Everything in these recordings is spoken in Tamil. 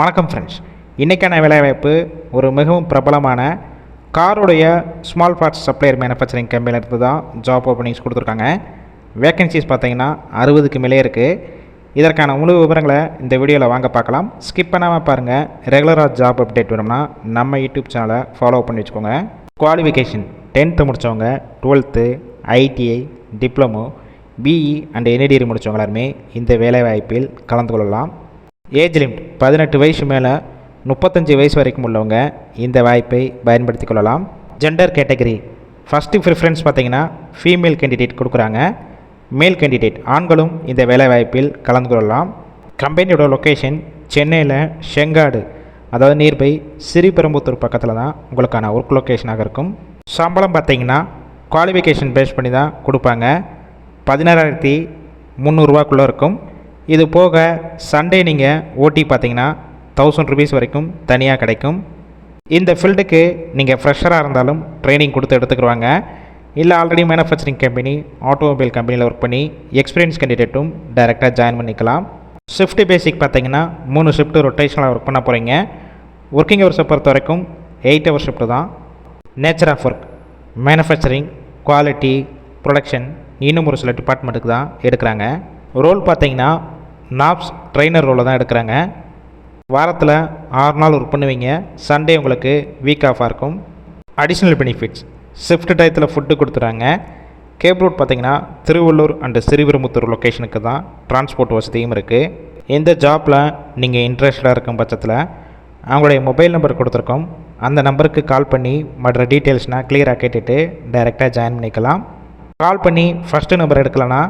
வணக்கம் ஃப்ரெண்ட்ஸ் இன்றைக்கான வேலைவாய்ப்பு ஒரு மிகவும் பிரபலமான காருடைய ஸ்மால் பார்ட்ஸ் சப்ளையர் மேனுஃபேக்சரிங் கம்பெனிலேருந்து தான் ஜாப் ஓப்பனிங்ஸ் கொடுத்துருக்காங்க. வேக்கன்சிஸ் பார்த்தீங்கன்னா அறுபதுக்கு மேலே இருக்குது இதற்கான முழு விவரங்களை இந்த வீடியோவில் வாங்க பார்க்கலாம். ஸ்கிப் பண்ணாமல் பாருங்கள் ரெகுலராக ஜாப் அப்டேட் வேணும்னா நம்ம யூடியூப் சேனலை ஃபாலோ பண்ணி வச்சுக்கோங்க. குவாலிஃபிகேஷன் டென்த்து முடித்தவங்க twelfth ITI diploma BE and என்ஐடிகிரி முடித்தவங்க எல்லாருமே இந்த வேலைவாய்ப்பில் கலந்து கொள்ளலாம். ஏஜ் லிமிட் பதினெட்டு வயசு மேலே முப்பத்தஞ்சு வயசு வரைக்கும் உள்ளவங்க இந்த வாய்ப்பை பயன்படுத்தி கொள்ளலாம். ஜெண்டர் கேட்டகரி ஃபஸ்ட்டு ப்ரிஃபரன்ஸ் பார்த்தீங்கன்னா ஃபீமேல் கேண்டிடேட் கொடுக்குறாங்க. மேல் கேண்டிடேட் ஆண்களும் இந்த வேலைவாய்ப்பில் கலந்து கொள்ளலாம். கம்பெனியோட லொக்கேஷன் சென்னையில் செங்காடு அதாவது நியர்பை சிறிபெரும்புத்தூர் பக்கத்தில் தான் உங்களுக்கான ஒர்க் லொக்கேஷனாக இருக்கும். சம்பளம் பார்த்தீங்கன்னா குவாலிஃபிகேஷன் பேஸ் பண்ணி தான் கொடுப்பாங்க. பதினாறாயிரத்தி முந்நூறுரூவாக்குள்ளே இருக்கும். இது போக சண்டே நீங்கள் ஓட்டி பார்த்தீங்கன்னா தௌசண்ட் ருபீஸ் வரைக்கும் தனியாக கிடைக்கும். இந்த ஃபீல்டுக்கு நீங்கள் ஃப்ரெஷராக இருந்தாலும் ட்ரைனிங் கொடுத்து எடுத்துக்கிடுவாங்க. இல்லை ஆல்ரெடி மேனுஃபேக்சரிங் கம்பெனி ஆட்டோமொபைல் கம்பெனியில் ஒர்க் பண்ணி எக்ஸ்பீரியன்ஸ் கேண்டிடேட்டும் டைரெக்டாக ஜாயின் பண்ணிக்கலாம். ஷிஃப்ட் பேசிக் பார்த்தீங்கன்னா மூணு ஷிஃப்ட் ரொட்டேஷனலாக ஒர்க் பண்ண போகிறீங்க ஒர்க்கிங் ஹவர்ஸை பொறுத்த வரைக்கும் எயிட் ஹவர் ஷிஃப்ட் தான். Nature of work manufacturing quality production இன்னும் ஒரு சில டிபார்ட்மெண்ட்டுக்கு தான் எடுக்கிறாங்க. ரோல் பார்த்தீங்கன்னா நாப்ஸ் ட்ரைனர் ரோலில் தான் எடுக்கிறாங்க. வாரத்தில் ஆறு நாள் ஒர்க் பண்ணுவீங்க. சண்டே உங்களுக்கு வீக் ஆஃபாக இருக்கும். அடிஷ்னல் பெனிஃபிட்ஸ் ஷிஃப்ட் டயத்தில் ஃபுட்டு கொடுத்துறாங்க. கேப் ரூட் பார்த்தீங்கன்னா திருவள்ளூர் அண்டு சிறுபெருமுத்தூர் லொக்கேஷனுக்கு தான் டிரான்ஸ்போர்ட் வசதியும் இருக்குது எந்த ஜாப்பில் நீங்கள் இன்ட்ரெஸ்டடாக இருக்கும் பட்சத்தில் அவங்களுடைய மொபைல் நம்பர் கொடுத்துருக்கோம். அந்த நம்பருக்கு கால் பண்ணி மற்ற டீட்டெயில்ஸ்னால் கிளியராக கேட்டுட்டு டைரெக்டாக ஜாயின் பண்ணிக்கலாம். கால் பண்ணி ஃபஸ்ட்டு நம்பர் எடுக்கலைன்னா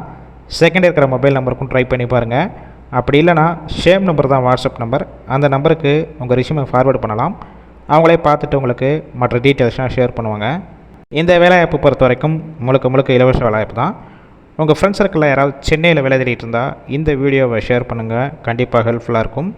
செகண்ட் இருக்கிற மொபைல் நம்பருக்கும் ட்ரை பண்ணி பாருங்கள் அப்படி இல்லைனா ஷேம் நம்பர் தான் வாட்ஸ்அப் நம்பர் அந்த நம்பருக்கு உங்கள் ரிஷ்யூமை ஃபார்வேர்டு பண்ணலாம். அவங்களே பார்த்துட்டு உங்களுக்கு மற்ற டீட்டெயில்ஸ்லாம் ஷேர் பண்ணுவாங்க. இந்த வேலைவாய்ப்பு பொறுத்த வரைக்கும் முழுக்க முழுக்க இலவச வேலைவாய்ப்பு தான். உங்கள் ஃப்ரெண்ட்ஸ் சர்க்கிளில் யாராவது சென்னையில் வேலை தேடிட்டு இருந்தால் இந்த வீடியோவை ஷேர் பண்ணுங்கள் கண்டிப்பாக ஹெல்ப்ஃபுல்லாக இருக்கும்.